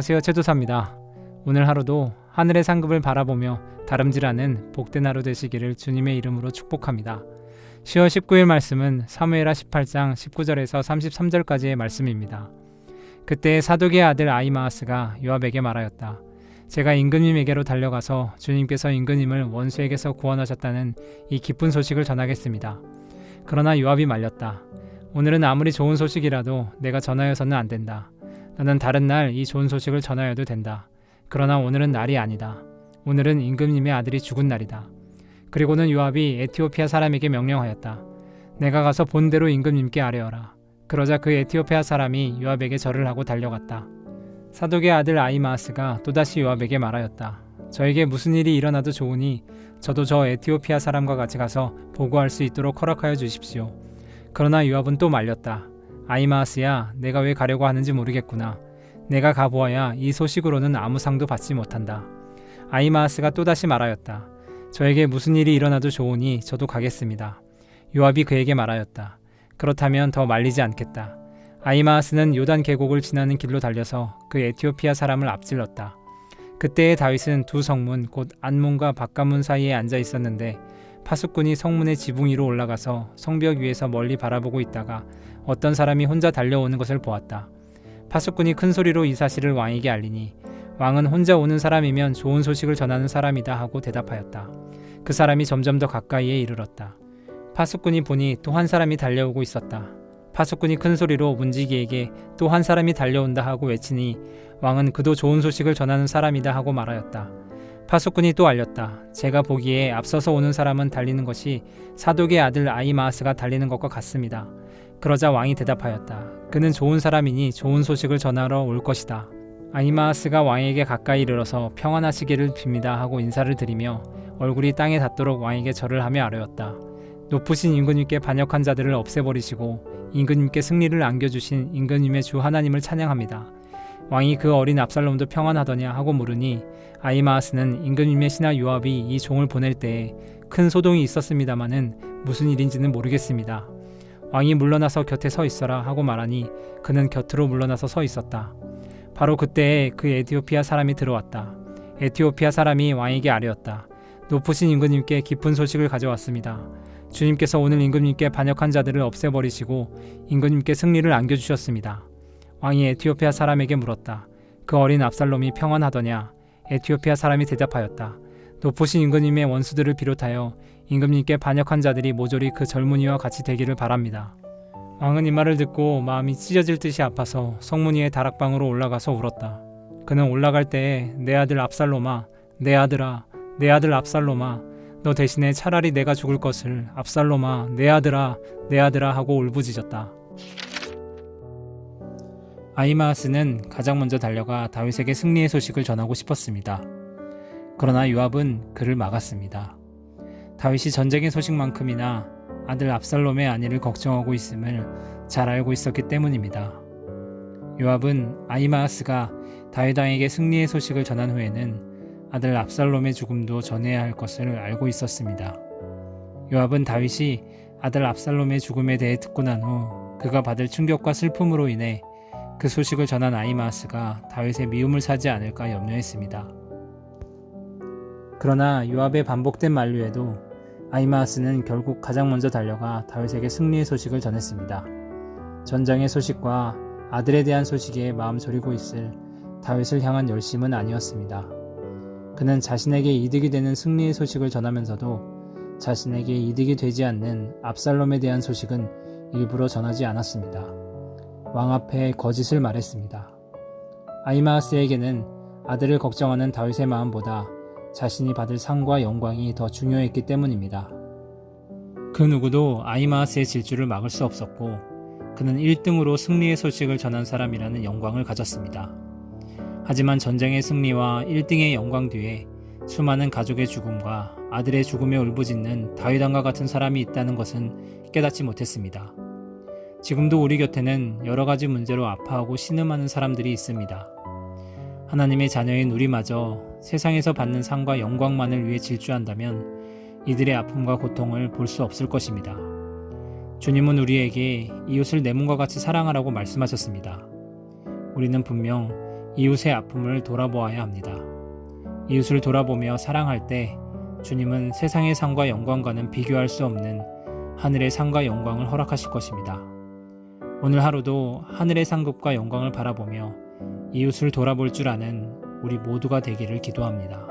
안녕하세요. 최도사입니다. 오늘 하루도 하늘의 상급을 바라보며 다름질하는 복된 하루 되시기를 주님의 이름으로 축복합니다. 10월 19일 말씀은 사무엘하 18장 19절에서 33절까지의 말씀입니다. 그때 사독의 아들 아이마하스가 요압에게 말하였다. 제가 임금님에게로 달려가서 주님께서 임금님을 원수에게서 구원하셨다는 이 기쁜 소식을 전하겠습니다. 그러나 요압이 말렸다. 오늘은 아무리 좋은 소식이라도 내가 전하여서는 안 된다. 나는 다른 날 이 좋은 소식을 전하여도 된다. 그러나 오늘은 날이 아니다. 오늘은 임금님의 아들이 죽은 날이다. 그리고는 요압이 에티오피아 사람에게 명령하였다. 내가 가서 본대로 임금님께 아뢰어라. 그러자 그 에티오피아 사람이 요압에게 절을 하고 달려갔다. 사독의 아들 아이마스가 또다시 요압에게 말하였다. 저에게 무슨 일이 일어나도 좋으니 저도 저 에티오피아 사람과 같이 가서 보고할 수 있도록 허락하여 주십시오. 그러나 요압은 또 말렸다. 아이마스야, 내가 왜 가려고 하는지 모르겠구나. 내가 가보아야 이 소식으로는 아무 상도 받지 못한다. 아이마스가 또다시 말하였다. 저에게 무슨 일이 일어나도 좋으니 저도 가겠습니다. 요압이 그에게 말하였다. 그렇다면 더 말리지 않겠다. 아이마스는 요단 계곡을 지나는 길로 달려서 그 에티오피아 사람을 앞질렀다. 그때의 다윗은 두 성문 곧 안문과 바깥문 사이에 앉아 있었는데 파수꾼이 성문의 지붕 위로 올라가서 성벽 위에서 멀리 바라보고 있다가 어떤 사람이 혼자 달려오는 것을 보았다. 파수꾼이 큰 소리로 이 사실을 왕에게 알리니 왕은 혼자 오는 사람이면 좋은 소식을 전하는 사람이다 하고 대답하였다. 그 사람이 점점 더 가까이에 이르렀다. 파수꾼이 보니 또 한 사람이 달려오고 있었다. 파수꾼이 큰 소리로 문지기에게 또 한 사람이 달려온다 하고 외치니 왕은 그도 좋은 소식을 전하는 사람이다 하고 말하였다. 파수꾼이 또 알렸다. 제가 보기에 앞서서 오는 사람은 달리는 것이 사독의 아들 아이마스가 달리는 것과 같습니다. 그러자 왕이 대답하였다. 그는 좋은 사람이니 좋은 소식을 전하러 올 것이다. 아이마스가 왕에게 가까이 이르러서 평안하시기를 빕니다 하고 인사를 드리며 얼굴이 땅에 닿도록 왕에게 절을 하며 아뢰었다. 높으신 임금님께 반역한 자들을 없애버리시고 임금님께 승리를 안겨주신 임금님의 주 하나님을 찬양합니다. 왕이 그 어린 압살롬도 평안하더냐 하고 물으니 아이마스는 임금님의 신하 요압이 이 종을 보낼 때에 큰 소동이 있었습니다마는 무슨 일인지는 모르겠습니다. 왕이 물러나서 곁에 서 있어라 하고 말하니 그는 곁으로 물러나서 서 있었다. 바로 그때에 그 에티오피아 사람이 들어왔다. 에티오피아 사람이 왕에게 아뢰었다. 높으신 임금님께 깊은 소식을 가져왔습니다. 주님께서 오늘 임금님께 반역한 자들을 없애버리시고 임금님께 승리를 안겨주셨습니다. 왕이 에티오피아 사람에게 물었다. 그 어린 압살롬이 평안하더냐? 에티오피아 사람이 대답하였다. 높으신 임금님의 원수들을 비롯하여 임금님께 반역한 자들이 모조리 그 젊은이와 같이 되기를 바랍니다. 왕은 이 말을 듣고 마음이 찢어질 듯이 아파서 성문 위의 다락방으로 올라가서 울었다. 그는 올라갈 때에 내 아들 압살롬아, 내 아들아, 내 아들 압살롬아, 너 대신에 차라리 내가 죽을 것을 압살롬아, 내 아들아, 내 아들아 하고 울부짖었다. 아이마스는 가장 먼저 달려가 다윗에게 승리의 소식을 전하고 싶었습니다. 그러나 요압은 그를 막았습니다. 다윗이 전쟁의 소식만큼이나 아들 압살롬의 안위를 걱정하고 있음을 잘 알고 있었기 때문입니다. 요압은 아이마스가 다윗 왕에게 승리의 소식을 전한 후에는 아들 압살롬의 죽음도 전해야 할 것을 알고 있었습니다. 요압은 다윗이 아들 압살롬의 죽음에 대해 듣고 난 후 그가 받을 충격과 슬픔으로 인해 그 소식을 전한 아이마스가 다윗의 미움을 사지 않을까 염려했습니다. 그러나 요압의 반복된 만류에도 아이마스는 결국 가장 먼저 달려가 다윗에게 승리의 소식을 전했습니다. 전장의 소식과 아들에 대한 소식에 마음 졸이고 있을 다윗을 향한 열심은 아니었습니다. 그는 자신에게 이득이 되는 승리의 소식을 전하면서도 자신에게 이득이 되지 않는 압살롬에 대한 소식은 일부러 전하지 않았습니다. 왕 앞에 거짓을 말했습니다. 아이마스에게는 아들을 걱정하는 다윗의 마음보다 자신이 받을 상과 영광이 더 중요했기 때문입니다. 그 누구도 아이마스의 질주를 막을 수 없었고 그는 1등으로 승리의 소식을 전한 사람이라는 영광을 가졌습니다. 하지만 전쟁의 승리와 1등의 영광 뒤에 수많은 가족의 죽음과 아들의 죽음에 울부짖는 다윗왕과 같은 사람이 있다는 것은 깨닫지 못했습니다. 지금도 우리 곁에는 여러 가지 문제로 아파하고 신음하는 사람들이 있습니다. 하나님의 자녀인 우리마저 세상에서 받는 상과 영광만을 위해 질주한다면 이들의 아픔과 고통을 볼 수 없을 것입니다. 주님은 우리에게 이웃을 내 몸과 같이 사랑하라고 말씀하셨습니다. 우리는 분명 이웃의 아픔을 돌아보아야 합니다. 이웃을 돌아보며 사랑할 때 주님은 세상의 상과 영광과는 비교할 수 없는 하늘의 상과 영광을 허락하실 것입니다. 오늘 하루도 하늘의 상급과 영광을 바라보며 이웃을 돌아볼 줄 아는 우리 모두가 되기를 기도합니다.